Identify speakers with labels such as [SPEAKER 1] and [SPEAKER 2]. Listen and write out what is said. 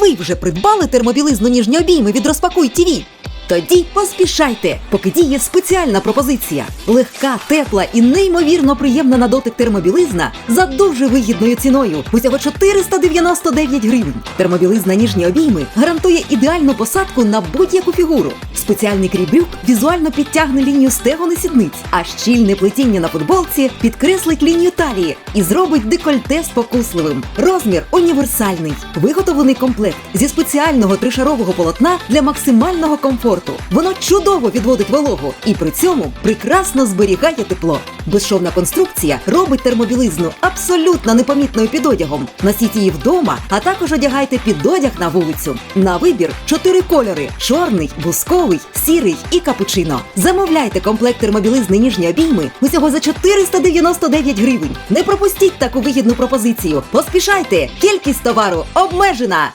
[SPEAKER 1] ви вже придбали термобілизну ніжні обійми від Розпакуй ТІВІ? Тоді поспішайте, поки діє спеціальна пропозиція. Легка, тепла і неймовірно приємна на дотик термобілизна за дуже вигідною ціною. Усього 499 гривень. Термобілизна ніжні обійми гарантує ідеальну посадку на будь-яку фігуру. Спеціальний крій брюк візуально підтягне лінію стегон і сідниць, а щільне плетіння на футболці підкреслить лінію талії і зробить декольте спокусливим. Розмір універсальний, виготовлений комплект зі спеціального тришарового полотна для максимального комфорту. Воно чудово відводить вологу і при цьому прекрасно зберігає тепло. Безшовна конструкція робить термобілизну абсолютно непомітною під одягом. Носіть її вдома, а також одягайте під одяг на вулицю. На вибір чотири кольори: чорний, бусковий, сірий і капучино. Замовляйте комплект термобілизни ніжні обійми усього за 499 гривень. Не пропустіть таку вигідну пропозицію. Поспішайте! Кількість товару обмежена.